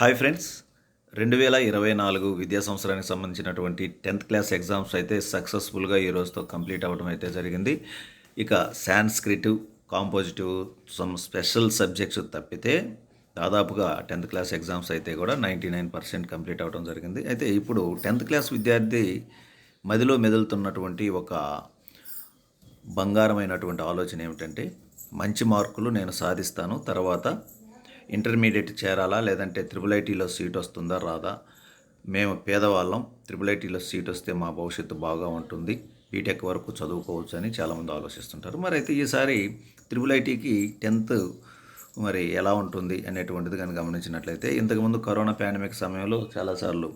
Hi friends. రెండు వేల ఇరవై నాలుగు విద్యా సంవత్సరానికి సంబంధించినటువంటి టెన్త్ క్లాస్ ఎగ్జామ్స్ అయితే సక్సెస్ఫుల్గా ఈ రోజుతో కంప్లీట్ అవ్వడం అయితే జరిగింది. ఇక Sanskrit compositive some special subjects తప్పితే దాదాపుగా టెన్త్ క్లాస్ ఎగ్జామ్స్ అయితే కూడా నైంటీ నైన్ పర్సెంట్ కంప్లీట్ అవ్వడం జరిగింది. అయితే ఇప్పుడు టెన్త్ క్లాస్ విద్యార్థి మదిలో మెదులుతున్నటువంటి ఒక బంగారమైనటువంటి ఆలోచన ఏమిటంటే మంచి మార్కులు నేను సాధిస్తాను తర్వాత ఇంటర్మీడియట్ చేరాలా లేదంటే త్రిబుల్ ఐటీలో సీట్ వస్తుందా రాదా? మేము పేదవాళ్ళం. త్రిబుల్ ఐటీలో సీట్ వస్తే మా భవిష్యత్తు బాగా ఉంటుంది. బీటెక్ వరకు చదువుకోవచ్చు అని చాలామంది ఆలోచిస్తుంటారు. మరి అయితే ఈసారి త్రిబుల్ ఐటీకి టెన్త్ మరి ఎలా ఉంటుంది అనేటువంటిది కానీ గమనించినట్లయితే ఇంతకుముందు కరోనా పాండమిక్ సమయంలో చాలాసార్లు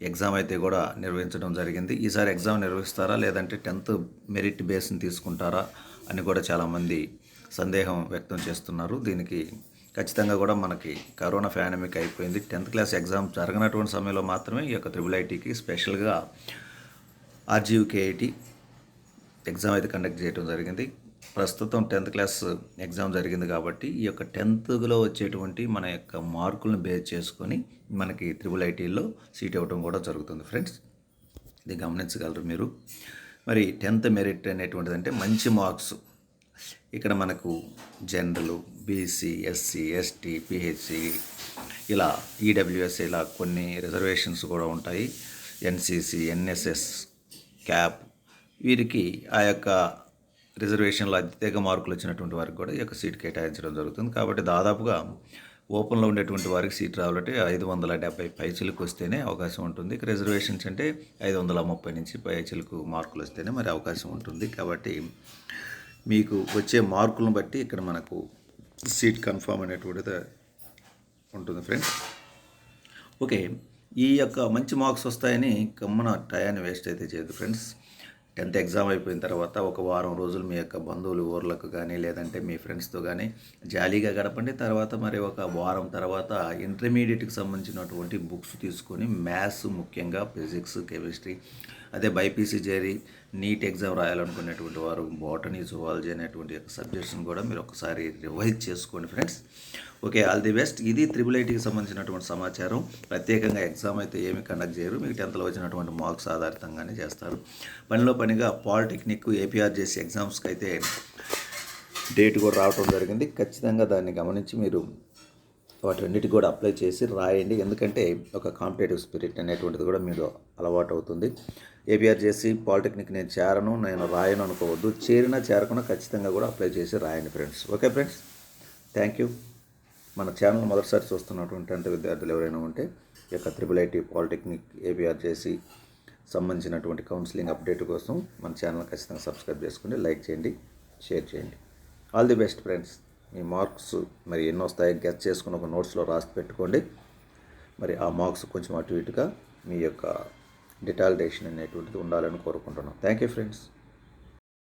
ఎగ్జామ్ అయితే కూడా నిర్వహించడం జరిగింది. ఈసారి ఎగ్జామ్ నిర్వహిస్తారా లేదంటే టెన్త్ మెరిట్ బేస్ని తీసుకుంటారా అని కూడా చాలామంది సందేహం వ్యక్తం చేస్తున్నారు. దీనికి ఖచ్చితంగా కూడా మనకి కరోనా ఫ్యానమిక్ అయిపోయింది. టెన్త్ క్లాస్ ఎగ్జామ్ జరగనటువంటి సమయంలో మాత్రమే ఈ యొక్క త్రిబుల్ ఐటీకి స్పెషల్గా ఆర్జీయూకేఐటి ఎగ్జామ్ అయితే కండక్ట్ చేయడం జరిగింది. ప్రస్తుతం టెన్త్ క్లాస్ ఎగ్జామ్ జరిగింది కాబట్టి ఈ యొక్క టెన్త్లో వచ్చేటువంటి మన యొక్క మార్కులను బేస్ చేసుకొని మనకి త్రిబుల్ ఐటీలో సీట్ ఇవ్వడం కూడా జరుగుతుంది ఫ్రెండ్స్. ఇది గమనించగలరు మీరు. మరి టెన్త్ మెరిట్ అనేటువంటిది అంటే మంచి మార్క్స్ ఇక్కడ మనకు general BC SC ST PHC ఇలా ఈడబ్ల్యూఎస్ ఇలా కొన్ని రిజర్వేషన్స్ కూడా ఉంటాయి. ఎన్సిసి ఎన్ఎస్ఎస్ క్యాప్ వీరికి ఆ యొక్క రిజర్వేషన్లో అత్యధిక మార్కులు వచ్చినటువంటి వారికి కూడా ఈ యొక్క సీట్ కేటాయించడం జరుగుతుంది. కాబట్టి దాదాపుగా ఓపెన్లో ఉండేటువంటి వారికి సీట్ రావాలంటే ఐదు వందల డెబ్బై పైచిలకు వస్తేనే అవకాశం ఉంటుంది. ఇక రిజర్వేషన్స్ అంటే ఐదు వందల ముప్పై నుంచి పైచిలకు మార్కులు వస్తేనే మరి అవకాశం ఉంటుంది. కాబట్టి మీకు వచ్చే మార్కులను బట్టి ఇక్కడ మనకు సీట్ కన్ఫర్మ్ అనేటువంటిది ఉంటుంది ఫ్రెండ్స్. ఓకే ఈ యొక్క మంచి మార్క్స్ వస్తాయని కమ్మన టయాన్ని వేస్ట్ అయితే చేయదు ఫ్రెండ్స్. టెన్త్ ఎగ్జామ్ అయిపోయిన తర్వాత ఒక వారం రోజులు మీ యొక్క బంధువులు ఊర్లకు కానీ లేదంటే మీ ఫ్రెండ్స్తో కానీ జాలీగా గడపండి. తర్వాత మరి ఒక వారం తర్వాత ఇంటర్మీడియట్కి సంబంధించినటువంటి బుక్స్ తీసుకొని మ్యాథ్స్ ముఖ్యంగా ఫిజిక్స్ కెమిస్ట్రీ అదే బైపీసీ చేరి నీట్ ఎగ్జామ్ రాయాలనుకునేటువంటి వారు బాటనీ జువాలజీ అనేటువంటి యొక్క సబ్జెక్ట్స్ని కూడా మీరు ఒకసారి రివైజ్ చేసుకోండి friends. Okay all the best. ఇది త్రిబుల్ ఐటీకి సంబంధించినటువంటి సమాచారం. ప్రత్యేకంగా ఎగ్జామ్ అయితే ఏమి కండక్ట్ చేయరు. మీకు టెన్త్లో వచ్చినటువంటి మార్క్స్ ఆధారితంగానే చేస్తారు. పనిలో పనిగా పాలిటెక్నిక్ ఏపీఆర్జేసి ఎగ్జామ్స్కి అయితే డేట్ కూడా రావడం జరిగింది. ఖచ్చితంగా దాన్ని గమనించి మీరు వాటన్నిటి కూడా అప్లై చేసి రాయండి. ఎందుకంటే ఒక కాంపిటేటివ్ స్పిరిట్ అనేటువంటిది కూడా మీరు అలవాటు అవుతుంది ఏబిఆర్ చేసి పాలిటెక్నిక్ నేను చేరను నేను రాయను అనుకోవద్దు. చేరినా చేరకుండా ఖచ్చితంగా కూడా అప్లై చేసి రాయండి friends okay friends thank you మన ఛానల్ మొదటిసారి చూస్తున్నటువంటి అంటే విద్యార్థులు ఎవరైనా ఉంటే ఈ యొక్క త్రిబుల్ ఐటీ పాలిటెక్నిక్ ఏబిఆర్ చేసి సంబంధించినటువంటి కౌన్సిలింగ్ అప్డేట్ కోసం మన ఛానల్ ఖచ్చితంగా సబ్స్క్రైబ్ చేసుకోండి లైక్ చేయండి షేర్ చేయండి. ఆల్ ది బెస్ట్ ఫ్రెండ్స్ మీ మార్క్స్ మరి ఎన్నో స్థాయి గెస్ట్ చేసుకుని ఒక నోట్స్లో రాసి పెట్టుకోండి. మరి ఆ మార్క్స్ కొంచెం అటు ఇటుగా మీ యొక్క డిటాలిటేషన్ అనేటువంటిది ఉండాలని కోరుకుంటున్నాం. Thank you friends